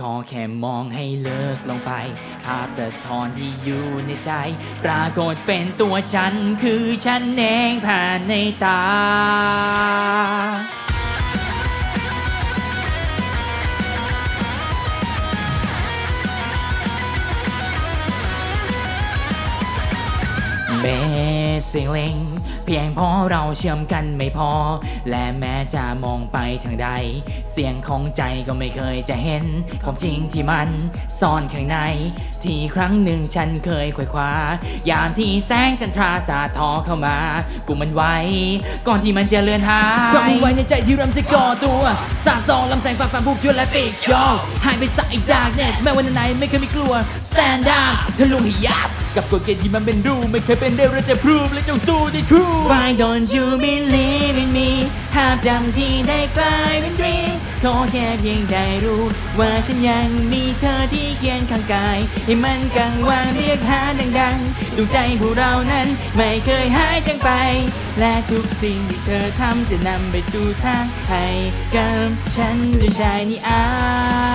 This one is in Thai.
ขอแค่มองให้เลิกลงไป ภาพสะท้อนที่อยู่ในใจ ปรากฏเป็นตัวฉันคือฉันเองผ่านในตา เบสิงเลงเพียงเพราะเราเชื่อมกันไม่พอ และแม้จะมองไปทางใด เสียงของใจก็ไม่เคยจะเห็นความจริงที่มันซ่อนข้างใน ที่ครั้งหนึ่งฉันเคยควยคว้ายามที่แสงจันทราสาดทอเข้ามา กูมันไว้ ก่อนที่มันจะเลือนหายก็มีไว้ในใจที่เริ่มจะก่อตัวสาดส่องลำแสงฟ้าฟันผูกชั่วและปีกโชว์หายไปจากไอ้ darkness แม้วันไหนไม่เคยมีกลัว stand up ทะลุให้ยับกับกฎเกณฑ์ที่มันเป็นรูไม่เคยเป็นได้เราจะ prove และจงสู้ได้ true Why don't you believe in me ภาพจำที่ได้กลายเป็น dream ขอแค่เพียงได้รู้ ว่าฉันยังมีเธอที่เคียงข้างกาย ให้มันกังวานเรียกหาดังๆดวงใจพวกเรานั้นไม่เคยหายจางไป และทุกสิ่งที่เธอทำจะนำไปสู่ทางให้กับฉันด้วยใจนิอาย